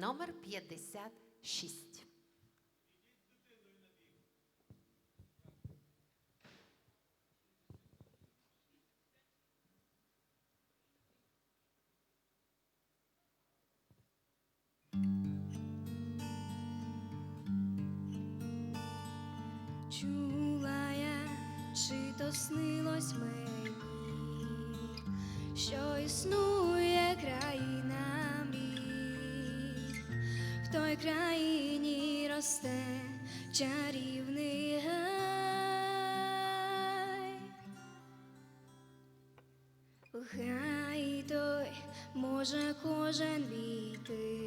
номер 56. Чула я, чи то снилось мені, що існує край в той країні росте чарівний гай. В гай той може кожен війти,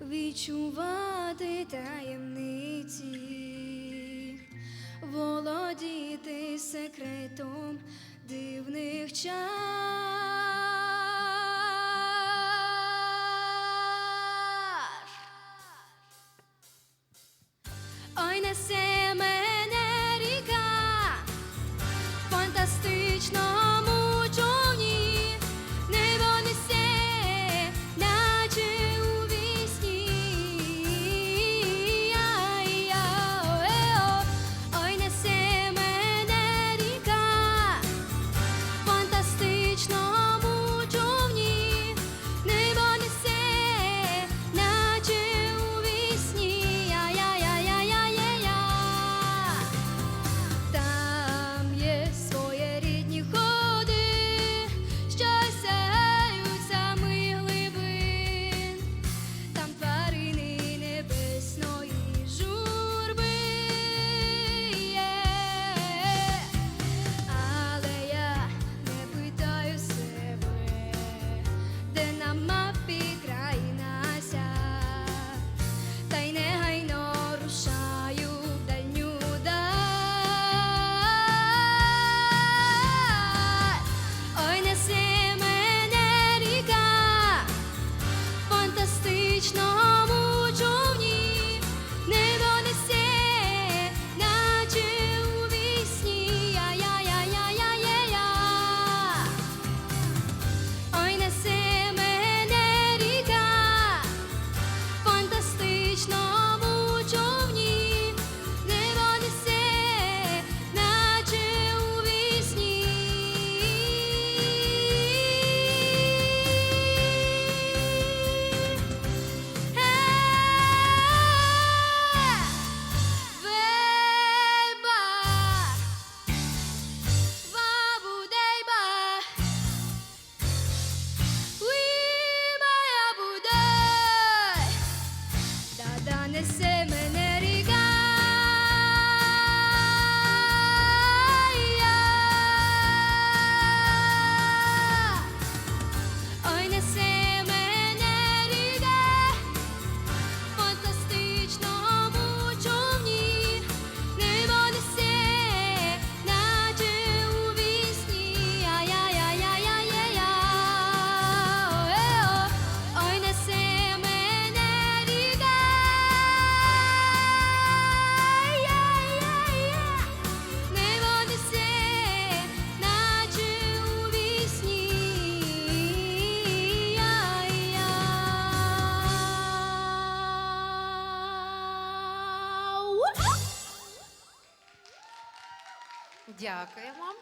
відчувати таємниці, володіти секретом дивних чар. Beslemeleri Дякуємо.